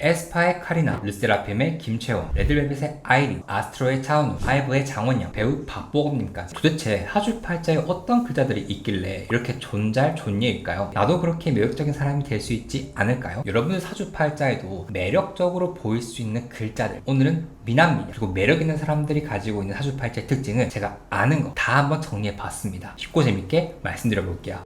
에스파의 카리나, 르세라핌의 김채원, 레드벨벳의 아이린, 아스트로의 차은우, 아이브의 장원영, 배우 박보검님까지 도대체 하주팔자에 어떤 글자들이 있길래 이렇게 존잘 존예일까요? 나도 그렇게 매력적인 사람이 될 수 있지 않을까요? 여러분의 사주팔자에도 매력적으로 보일 수 있는 글자들 오늘은 미남미녀 그리고 매력 있는 사람들이 가지고 있는 사주팔자의 특징을 제가 아는 거 다 한번 정리해 봤습니다. 쉽고 재밌게 말씀드려 볼게요.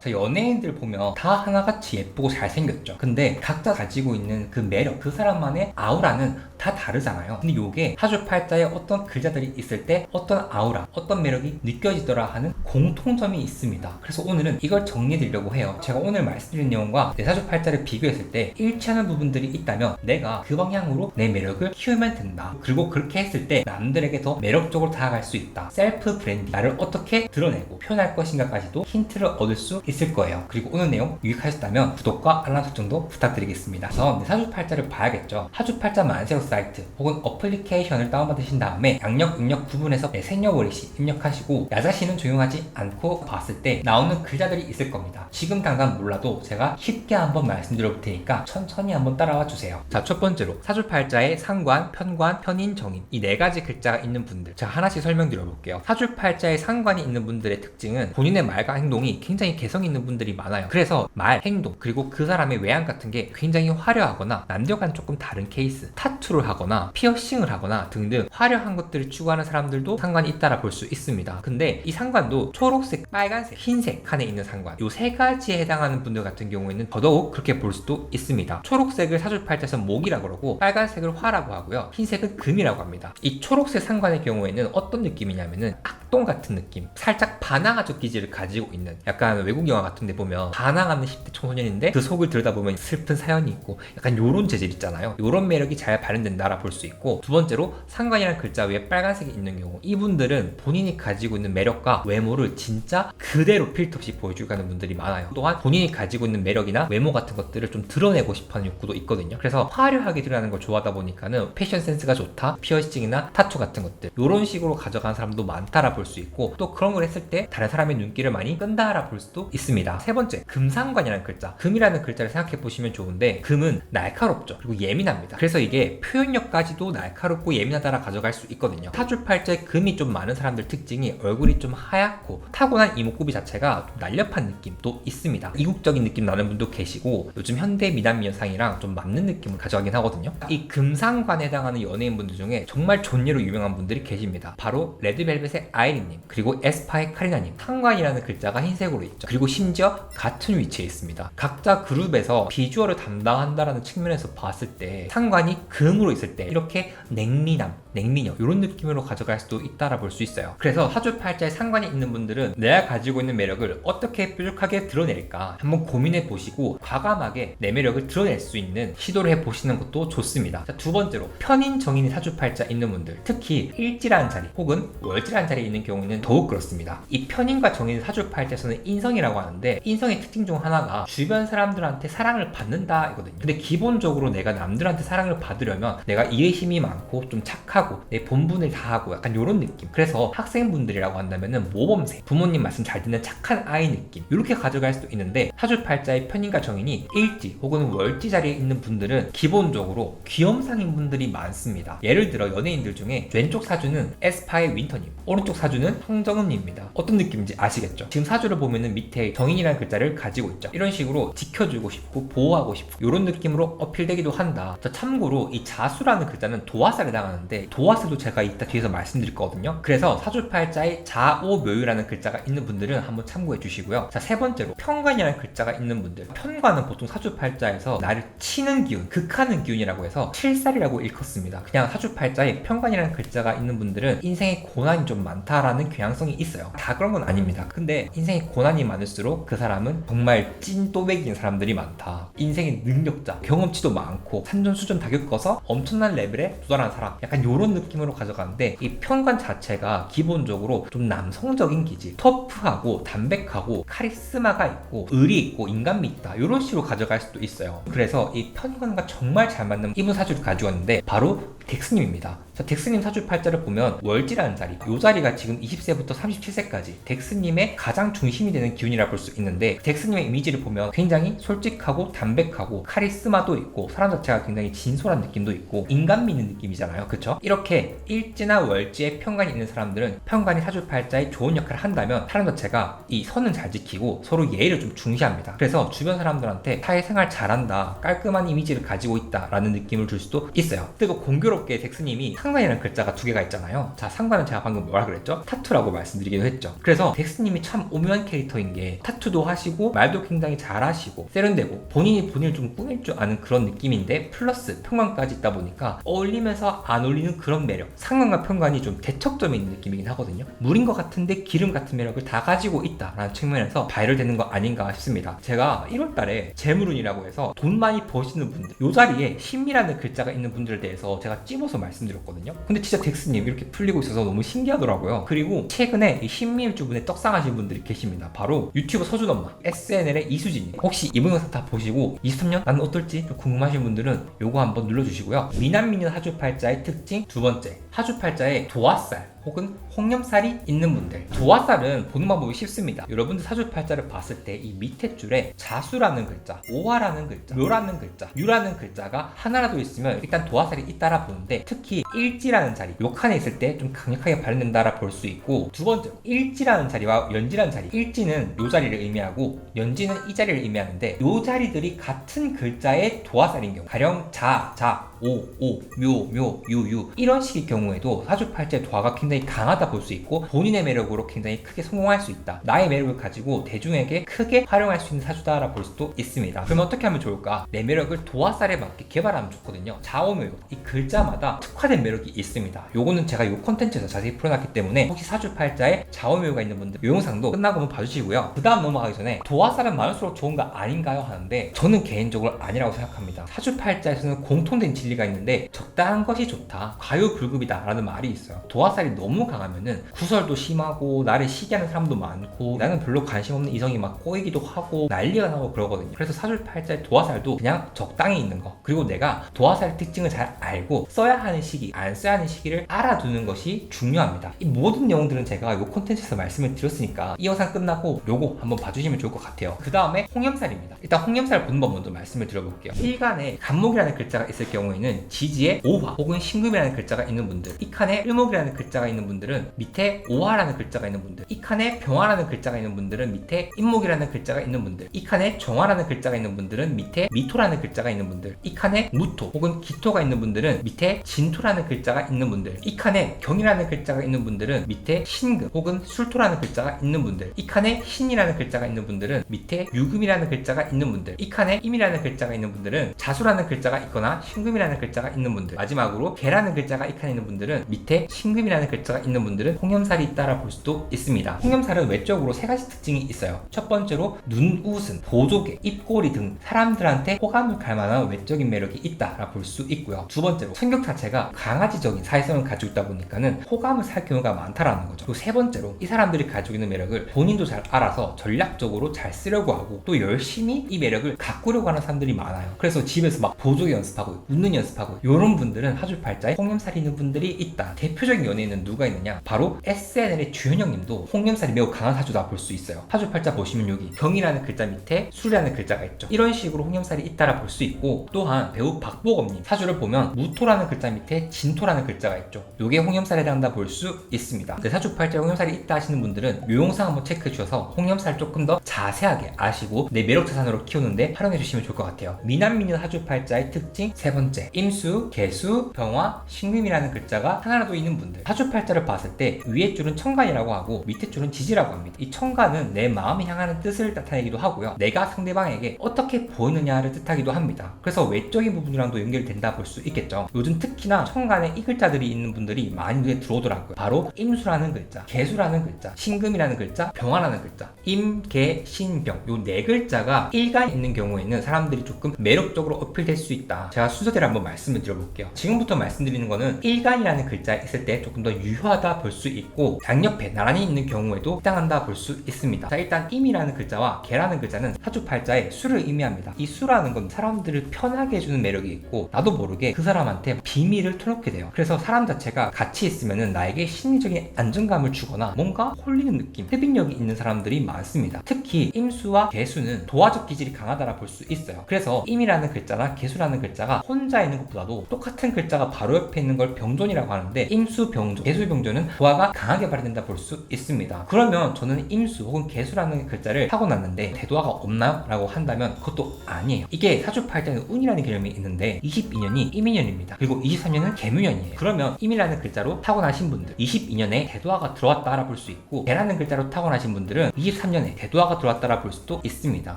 자, 연예인들 보면 다 하나같이 예쁘고 잘생겼죠. 근데 각자 가지고 있는 그 매력, 그 사람만의 아우라는 다 다르잖아요. 근데 요게 사주팔자에 어떤 글자들이 있을 때 어떤 아우라, 어떤 매력이 느껴지더라 하는 공통점이 있습니다. 그래서 오늘은 이걸 정리해 드리려고 해요. 제가 오늘 말씀드린 내용과 내 사주 팔자를 비교했을 때 일치하는 부분들이 있다면 내가 그 방향으로 내 매력을 키우면 된다. 그리고 그렇게 했을 때 남들에게 더 매력적으로 다가갈 수 있다. 셀프 브랜딩, 나를 어떻게 드러내고 표현할 것인가까지도 힌트를 얻을 수 있을 거예요. 그리고 오늘 내용 유익하셨다면 구독과 알람 설정도 부탁드리겠습니다. 그래서 내 사주 팔자를 봐야겠죠. 사주팔자 만세우 사이트 혹은 어플리케이션을 다운받으신 다음에 양력, 음력 구분해서 내 생년월일시 입력하시고 나 자신은 조용하지 않고 봤을 때 나오는 글자들이 있을 겁니다. 지금 당장 몰라도 제가 쉽게 한번 말씀드려 볼 테니까 천천히 한번 따라와 주세요. 자, 첫 번째로 사주팔자의 상관, 편관, 편인, 정인 이 네 가지 글자가 있는 분들 제가 하나씩 설명드려 볼게요. 사주팔자의 상관이 있는 분들의 특징은 본인의 말과 행동이 굉장히 개성 있는 분들이 많아요. 그래서 말, 행동 그리고 그 사람의 외양 같은 게 굉장히 화려하거나 남들과는 조금 다른 케이스 타투 를 하거나 피어싱을 하거나 등등 화려한 것들을 추구하는 사람들도 상관이 있다라 볼 수 있습니다. 근데 이 상관도 초록색, 빨간색, 흰색 칸에 있는 상관 이세 가지에 해당하는 분들 같은 경우에는 더더욱 그렇게 볼 수도 있습니다. 초록색을 사주팔자에서 목이라고 그러고 빨간색을 화라고 하고요. 흰색은 금이라고 합니다. 이 초록색 상관의 경우에는 어떤 느낌이냐면은 악동 같은 느낌 살짝 반항아적 기질을 가지고 있는 약간 외국 영화 같은 데 보면 반항하는 10대 청소년인데 그 속을 들여다보면 슬픈 사연이 있고 약간 요런 재질 있잖아요. 요런 매력이 잘 발현된 다라 볼 수 있고 두 번째로 상관이라는 글자 위에 빨간색이 있는 경우 이분들은 본인이 가지고 있는 매력과 외모를 진짜 그대로 필터 없이 보여주고 가는 분들이 많아요. 또한 본인이 가지고 있는 매력이나 외모 같은 것들을 좀 드러내고 싶어하는 욕구도 있거든요. 그래서 화려하게 드러나는 걸 좋아하다 보니까는 패션 센스가 좋다, 피어싱이나 타투 같은 것들 이런 식으로 가져가는 사람도 많다라 볼 수 있고 또 그런 걸 했을 때 다른 사람의 눈길을 많이 끈다라 볼 수도 있습니다. 세 번째 금상관이라는 글자, 금이라는 글자를 생각해 보시면 좋은데 금은 날카롭죠. 그리고 예민합니다. 그래서 이게 표현 력까지도 날카롭고 예민하다라 가져갈 수 있거든요. 사주팔자에 금이 좀 많은 사람들 특징이 얼굴이 좀 하얗고 타고난 이목구비 자체가 좀 날렵한 느낌도 있습니다. 이국적인 느낌 나는 분도 계시고 요즘 현대 미남 연상이랑 좀 맞는 느낌을 가져가긴 하거든요. 이 금상관에 해당하는 연예인분들 중에 정말 존예로 유명한 분들이 계십니다. 바로 레드벨벳의 아이린님 그리고 에스파의 카리나님 상관이라는 글자가 흰색으로 있죠. 그리고 심지어 같은 위치에 있습니다. 각자 그룹에서 비주얼을 담당한다라는 측면에서 봤을 때 상관이 금으로 있을 때 이렇게 냉미남, 냉미녀 이런 느낌으로 가져갈 수도 있다라 볼 수 있어요. 그래서 사주팔자에 상관이 있는 분들은 내가 가지고 있는 매력을 어떻게 뾰족하게 드러낼까 한번 고민해 보시고 과감하게 내 매력을 드러낼 수 있는 시도를 해 보시는 것도 좋습니다. 자, 두 번째로 편인 정인이 사주팔자 있는 분들 특히 일지라는 자리 혹은 월지라는 자리에 있는 경우는 더욱 그렇습니다. 이 편인과 정인 사주팔자에서는 인성이라고 하는데 인성의 특징 중 하나가 주변 사람들한테 사랑을 받는다 이거든요. 근데 기본적으로 내가 남들한테 사랑을 받으려면 내가 이해심이 많고 좀 착하고 내 본분을 다하고 약간 이런 느낌. 그래서 학생분들이라고 한다면은 모범생, 부모님 말씀 잘 듣는 착한 아이 느낌 이렇게 가져갈 수도 있는데 사주팔자의 편인과 정인이 일지 혹은 월지 자리에 있는 분들은 기본적으로 귀염상인 분들이 많습니다. 예를 들어 연예인들 중에 왼쪽 사주는 에스파의 윈터님, 오른쪽 사주는 황정음님입니다. 어떤 느낌인지 아시겠죠? 지금 사주를 보면은 밑에 정인이라는 글자를 가지고 있죠. 이런 식으로 지켜주고 싶고 보호하고 싶고 이런 느낌으로 어필되기도 한다. 자, 참고로 이 자수라는 글자는 도화살에 해당하는데 도화살도 제가 이따 뒤에서 말씀드릴 거거든요. 그래서 사주팔자에 자오묘유라는 글자가 있는 분들은 한번 참고해 주시고요. 자, 세 번째로 편관이라는 글자가 있는 분들. 편관은 보통 사주팔자에서 나를 치는 기운, 극하는 기운이라고 해서 칠살이라고 일컫습니다. 그냥 사주팔자에 편관이라는 글자가 있는 분들은 인생에 고난이 좀 많다라는 경향성이 있어요. 다 그런 건 아닙니다. 근데 인생에 고난이 많을수록 그 사람은 정말 찐 또백인 사람들이 많다. 인생의 능력자, 경험치도 많고 산전 수전 다 겪어서 엄청난 레벨에 도달한 사람. 약간 이런 느낌으로 가져가는데 이 편관 자체가 기본적으로 좀 남성적인 기질, 터프하고 담백하고 카리스마가 있고 의리 있고 인간미 있다. 이런 식으로 가져갈 수도 있어요. 그래서 이 편관과 정말 잘 맞는 이분 사주를 가지고 왔는데 바로 덱스님입니다. 자, 덱스님 사주팔자를 보면 월지라는 자리, 요 자리가 지금 20세부터 37세까지 덱스님의 가장 중심이 되는 기운이라 볼 수 있는데 덱스님의 이미지를 보면 굉장히 솔직하고 담백하고 카리스마도 있고 사람 자체가 굉장히 진솔한 느낌도 있고 인간미 있는 느낌이잖아요. 그쵸? 이렇게 일지나 월지에 편관이 있는 사람들은 편관이 사주팔자에 좋은 역할을 한다면 사람 자체가 이 선은 잘 지키고 서로 예의를 좀 중시합니다. 그래서 주변 사람들한테 사회생활 잘한다, 깔끔한 이미지를 가지고 있다라는 느낌을 줄 수도 있어요. 그리고 공교롭 게 덱스님이 상관이라는 글자가 두 개가 있잖아요. 자, 상관은 제가 방금 뭐라 그랬죠? 타투라고 말씀드리기도 했죠. 그래서 덱스님이 참 오묘한 캐릭터인 게 타투도 하시고 말도 굉장히 잘하시고 세련되고 본인이 본인을 좀 꾸밀 줄 아는 그런 느낌인데 플러스 평관까지 있다 보니까 어울리면서 안 어울리는 그런 매력. 상관과 평관이 좀 대척점이 있는 느낌이긴 하거든요. 물인 것 같은데 기름 같은 매력을 다 가지고 있다라는 측면에서 바이럴되는 거 아닌가 싶습니다. 제가 1월달에 재물운이라고 해서 돈 많이 버시는 분들, 요 자리에 신미라는 글자가 있는 분들에 대해서 제가 찝어서 말씀드렸거든요. 근데 진짜 덱스님 이렇게 풀리고 있어서 너무 신기하더라고요. 그리고 최근에 이 신미일 주분에 떡상하신 분들이 계십니다. 바로 유튜브 서준 엄마, SNL의 이수진님. 혹시 이분 영상 다 보시고 23년 나는 어떨지 좀 궁금하신 분들은 요거 한번 눌러주시고요. 미남미는 하주팔자의 특징 두 번째, 하주팔자의 도화살 혹은 홍염살이 있는 분들. 도화살은 보는 방법이 쉽습니다. 여러분들 사주팔자를 봤을 때 이 밑에 줄에 자수라는 글자 오화라는 글자 묘라는 글자 유라는 글자가 하나라도 있으면 일단 도화살이 있다라 보는데 특히 일지라는 자리 요 칸에 있을 때 좀 강력하게 발현된다라 볼 수 있고 두 번째 일지라는 자리와 연지라는 자리. 일지는 요 자리를 의미하고 연지는 이 자리를 의미하는데 요 자리들이 같은 글자의 도화살인 경우 가령 자, 자, 오, 오, 묘, 묘, 유, 유. 이런 식의 경우에도 사주팔자의 도화가 굉장히 강하다 볼 수 있고 본인의 매력으로 굉장히 크게 성공할 수 있다. 나의 매력을 가지고 대중에게 크게 활용할 수 있는 사주다라 볼 수도 있습니다. 그럼 어떻게 하면 좋을까? 내 매력을 도화살에 맞게 개발하면 좋거든요. 자오묘 이 글자마다 특화된 매력이 있습니다. 요거는 제가 요 콘텐츠에서 자세히 풀어놨기 때문에 혹시 사주팔자에 자오묘가 있는 분들 요 영상도 끝나고 한번 봐주시고요. 그 다음 넘어가기 전에 도화살은 많을수록 좋은 거 아닌가요? 하는데 저는 개인적으로 아니라고 생각합니다. 사주팔자에서는 공통된 진리 가 있는데 적당한 것이 좋다. 과유불급이다 라는 말이 있어요. 도화살이 너무 강하면은 구설도 심하고 나를 시기하는 사람도 많고 나는 별로 관심 없는 이성이 막 꼬이기도 하고 난리가 나고 그러거든요. 그래서 사주팔자의 도화살도 그냥 적당히 있는 거. 그리고 내가 도화살의 특징을 잘 알고 써야 하는 시기 안 써야 하는 시기를 알아두는 것이 중요합니다. 이 모든 내용들은 제가 이 콘텐츠에서 말씀을 드렸으니까 이 영상 끝나고 요거 한번 봐주시면 좋을 것 같아요. 그 다음에 홍염살입니다. 일단 홍염살 보는 법 먼저 말씀을 드려볼게요. 일간에 간목이라는 글자가 있을 경우에 는 지지에 오화 혹은 신금이라는 글자가 있는 분들 이 칸에 을목이라는 글자가 있는 분들은 밑에 오화라는 글자가 있는 분들 이 칸에 병화라는 글자가 있는 분들은 밑에 인목이라는 글자가 있는 분들 이 칸에 정화라는 글자가 있는 분들은 밑에 미토라는 글자가 있는 분들 이 칸에 무토 혹은 기토가 있는 분들은 밑에 진토라는 글자가 있는 분들 이 칸에 경이라는 글자가 있는 분들은 밑에 신금 혹은 술토라는 글자가 있는 분들 이 칸에 신이라는 글자가 있는 분들은 밑에 유금이라는 글자가 있는 분들 이 칸에 임이라는 글자가 있는 분들은 자수라는 글자가 있거나 신금이라는 글자가 있는 분들 마지막으로 개라는 글자가 이 칸에 있는 분들은 밑에 신금이라는 글자가 있는 분들은 홍염살이 있다라 볼 수도 있습니다. 홍염살은 외적으로 세 가지 특징이 있어요. 첫 번째로 눈웃음, 보조개, 입꼬리 등 사람들한테 호감을 갈 만한 외적인 매력이 있다라 볼 수 있고요. 두 번째로 성격 자체가 강아지적인 사회성을 가지고 있다 보니까는 호감을 살 경우가 많다라는 거죠. 그리고 세 번째로 이 사람들이 가지고 있는 매력을 본인도 잘 알아서 전략적으로 잘 쓰려고 하고 또 열심히 이 매력을 가꾸려고 하는 사람들이 많아요. 그래서 집에서 막 보조개 연습하고 웃는 연습 하고 이런 분들은 하주팔자에 홍염살이 있는 분들이 있다. 대표적인 연예인은 누가 있느냐? 바로 SNL의 주현영 님도 홍염살이 매우 강한 사주다 볼 수 있어요. 사주 팔자 보시면 여기 경이라는 글자 밑에 술이라는 글자가 있죠. 이런 식으로 홍염살이 있다라 볼 수 있고 또한 배우 박보검님 사주를 보면 무토라는 글자 밑에 진토라는 글자가 있죠. 요게 홍염살에 해당한다 볼 수 있습니다. 근데 사주 팔자 홍염살이 있다 하시는 분들은 요 영상 한번 체크해 주셔서 홍염살 조금 더 자세하게 아시고 내 매력 자산으로 키우는데 활용해 주시면 좋을 것 같아요. 미남미는 사주 팔자의 특징 세 번째 임수, 개수, 병화, 신금이라는 글자가 하나라도 있는 분들 사주팔자를 봤을 때 위에 줄은 천간이라고 하고 밑에 줄은 지지라고 합니다. 이 천간은 내 마음이 향하는 뜻을 나타내기도 하고요. 내가 상대방에게 어떻게 보이느냐를 뜻하기도 합니다. 그래서 외적인 부분이랑도 연결된다 볼 수 있겠죠. 요즘 특히나 천간에 이 글자들이 있는 분들이 많이 눈에 들어오더라고요. 바로 임수라는 글자, 개수라는 글자, 신금이라는 글자, 병화라는 글자, 임, 개, 신, 병 요 네 글자가 일간 있는 경우에는 사람들이 조금 매력적으로 어필될 수 있다. 제가 순서대로 한번 말씀을 드려볼게요. 지금부터 말씀드리는 거는 일간이라는 글자에 있을 때 조금 더 유효하다 볼 수 있고 양옆에 나란히 있는 경우에도 해당한다 볼 수 있습니다. 자 일단 임이라는 글자와 개라는 글자는 사주팔자의 수를 의미합니다. 이 수라는 건 사람들을 편하게 해주는 매력이 있고 나도 모르게 그 사람한테 비밀을 터놓게 돼요. 그래서 사람 자체가 같이 있으면은 나에게 심리적인 안정감을 주거나 뭔가 홀리는 느낌, 흡인력이 있는 사람들이 많습니다. 특히 임수와 개수는 도화적 기질이 강하다라 볼 수 있어요. 그래서 임이라는 글자나 개수라는 글자가 혼자 있는 것보다도 똑같은 글자가 바로 옆에 있는 걸 병존이라고 하는데 임수 병존, 개수 병존은 도화가 강하게 발휘된다 볼 수 있습니다. 그러면 저는 임수 혹은 개수라는 글자를 타고났는데 대도화가 없나요? 라고 한다면 그것도 아니에요. 이게 사주팔자는 운이라는 개념이 있는데 22년이 임인년입니다. 그리고 23년은 개묘년이에요. 그러면 임이라는 글자로 타고나신 분들 22년에 대도화가 들어왔다라 볼수 있고 개라는 글자로 타고나신 분들은 23년에 대도화가 들어왔다라 볼 수도 있습니다.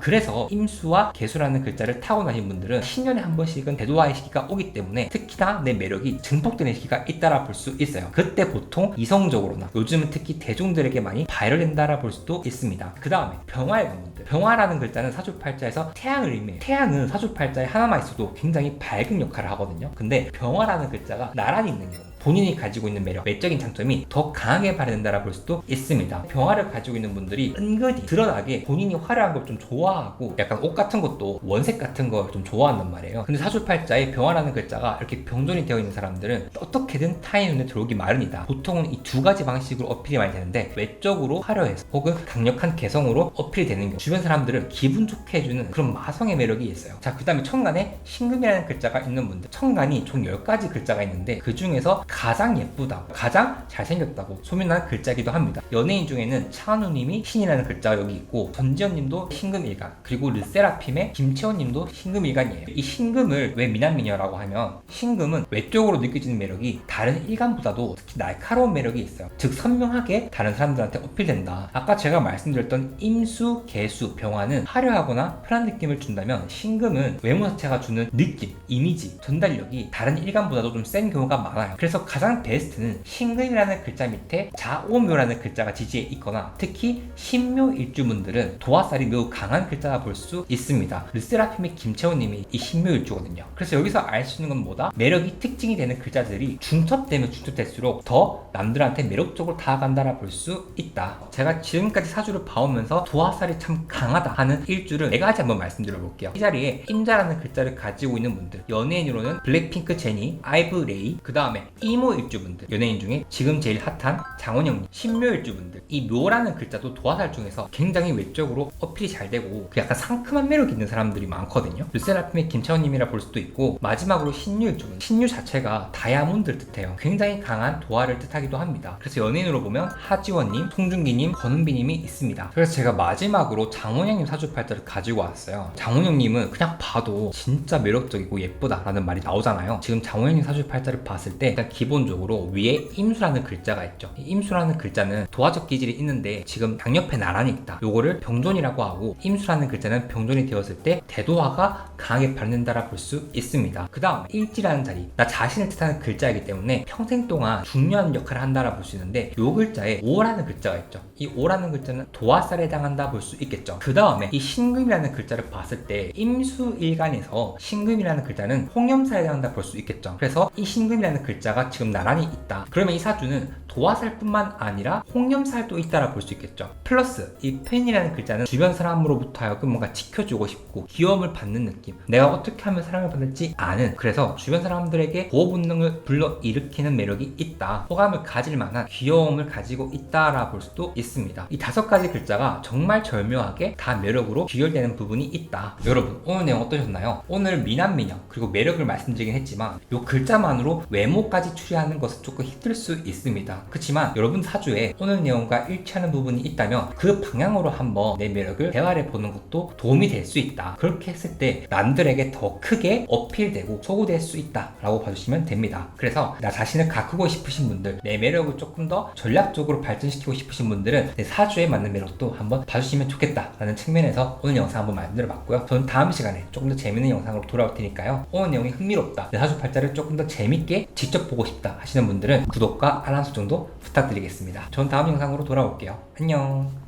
그래서 임수와 개수라는 글자를 타고나신 분들은 10년에 한 번씩은 대도화의 시기 가 오기 때문에 특히나 내 매력이 증폭되는 시기가 있다라 볼 수 있어요. 그때 보통 이성적으로나 요즘은 특히 대중들에게 많이 바이럴된다라 볼 수도 있습니다. 그 다음에 병화의 관문들. 병화라는 글자는 사주팔자에서 태양을 의미해요. 태양은 사주팔자에 하나만 있어도 굉장히 밝은 역할을 하거든요. 근데 병화라는 글자가 나란히 있는 경우 본인이 가지고 있는 매력, 외적인 장점이 더 강하게 발현된다라 볼 수도 있습니다. 병화를 가지고 있는 분들이 은근히 드러나게 본인이 화려한 걸 좀 좋아하고 약간 옷 같은 것도 원색 같은 걸 좀 좋아한단 말이에요. 근데 사주팔자에 병화라는 글자가 이렇게 병존이 되어 있는 사람들은 어떻게든 타인 눈에 들어오기 마련이다. 보통은 이 두 가지 방식으로 어필이 많이 되는데 외적으로 화려해서 혹은 강력한 개성으로 어필이 되는 경우 주변 사람들을 기분 좋게 해주는 그런 마성의 매력이 있어요. 자, 그 다음에 천간에 신금이라는 글자가 있는 분들 천간이 총 10가지 글자가 있는데 그 중에서 가장 예쁘다, 가장 잘생겼다고 소문난 글자기도 합니다. 연예인 중에는 차은우님이 신이라는 글자가 여기 있고 전지현님도 신금일간 그리고 르세라핌의 김채원님도 신금일간이에요. 이 신금을 왜 미남미녀라고 하면 신금은 외적으로 느껴지는 매력이 다른 일간보다도 특히 날카로운 매력이 있어요. 즉 선명하게 다른 사람들한테 어필된다. 아까 제가 말씀드렸던 임수, 개수, 병화는 화려하거나 편한 느낌을 준다면 신금은 외모 자체가 주는 느낌, 이미지, 전달력이 다른 일간보다도 좀 센 경우가 많아요. 그래서 가장 베스트는 신금이라는 글자 밑에 자오묘라는 글자가 지지에 있거나 특히 신묘 일주분들은 도화살이 매우 강한 글자라 볼 수 있습니다. 르세라핌의 김채원님이 이 신묘 일주거든요. 그래서 여기서 알 수 있는 건 뭐다? 매력이 특징이 되는 글자들이 중첩되면 중첩될수록 더 남들한테 매력적으로 다가간다라 볼 수 있다. 제가 지금까지 사주를 봐오면서 도화살이 참 강하다 하는 일주를 네 가지 한번 말씀드려 볼게요. 이 자리에 임자라는 글자를 가지고 있는 분들 연예인으로는 블랙핑크 제니, 아이브 레이, 그 다음에 이모 일주분들 연예인 중에 지금 제일 핫한 장원영님, 신묘 일주분들 이 묘라는 글자도 도화살 중에서 굉장히 외적으로 어필이 잘 되고 그 약간 상큼한 매력 있는 사람들이 많거든요. 르세라핌의 김채원님이라 볼 수도 있고 마지막으로 신유 일주분 신유 자체가 다이아몬드를 뜻해요. 굉장히 강한 도화를 뜻하기도 합니다. 그래서 연예인으로 보면 하지원님, 송중기님, 권은비님이 있습니다. 그래서 제가 마지막으로 장원영님 사주팔자를 가지고 왔어요. 장원영님은 그냥 봐도 진짜 매력적이고 예쁘다라는 말이 나오잖아요. 지금 장원영님 사주팔자를 봤을 때 일단 기본적으로 위에 임수라는 글자가 있죠. 이 임수라는 글자는 도화적 기질이 있는데 지금 양옆에 나란히 있다. 요거를 병존이라고 하고 임수라는 글자는 병존이 되었을 때 대도화가 강하게 발현된다라 볼 수 있습니다. 그 다음 일지라는 자리 나 자신을 뜻하는 글자이기 때문에 평생 동안 중요한 역할을 한다라 볼 수 있는데 요 글자에 오라는 글자가 있죠. 이 오라는 글자는 도화살에 해당한다 볼 수 있겠죠. 그 다음에 이 신금이라는 글자를 봤을 때 임수일간에서 신금이라는 글자는 홍염사에 해당한다 볼 수 있겠죠. 그래서 이 신금이라는 글자가 지금 나란히 있다. 그러면 이 사주는 도화살 뿐만 아니라 홍염살도 있다라 볼 수 있겠죠. 플러스 이 팬이라는 글자는 주변 사람으로부터 하여금 뭔가 지켜주고 싶고 귀여움을 받는 느낌. 내가 어떻게 하면 사랑을 받을지 아는. 그래서 주변 사람들에게 보호 본능을 불러 일으키는 매력이 있다. 호감을 가질 만한 귀여움을 가지고 있다라 볼 수도 있습니다. 이 다섯 가지 글자가 정말 절묘하게 다 매력으로 귀결되는 부분이 있다. 여러분 오늘 내용 어떠셨나요? 오늘 미남 미녀 그리고 매력을 말씀드리긴 했지만 이 글자만으로 외모까지 추리하는 것은 조금 힘들 수 있습니다. 그렇지만 여러분 사주에 오늘 내용과 일치하는 부분이 있다면 그 방향으로 한번 내 매력을 대화해 보는 것도 도움이 될 수 있다. 그렇게 했을 때 남들에게 더 크게 어필되고 소구될 수 있다라고 봐주시면 됩니다. 그래서 나 자신을 가꾸고 싶으신 분들, 내 매력을 조금 더 전략적으로 발전시키고 싶으신 분들은 내 사주에 맞는 매력도 한번 봐주시면 좋겠다라는 측면에서 오늘 영상 한번 만들어 봤고요. 저는 다음 시간에 조금 더 재밌는 영상으로 돌아올 테니까요. 오늘 내용이 흥미롭다, 내 사주 팔자를 조금 더 재밌게 직접 보고 싶다 하시는 분들은 구독과 알람 설정도 부탁드리겠습니다. 전 다음 영상으로 돌아올게요. 안녕.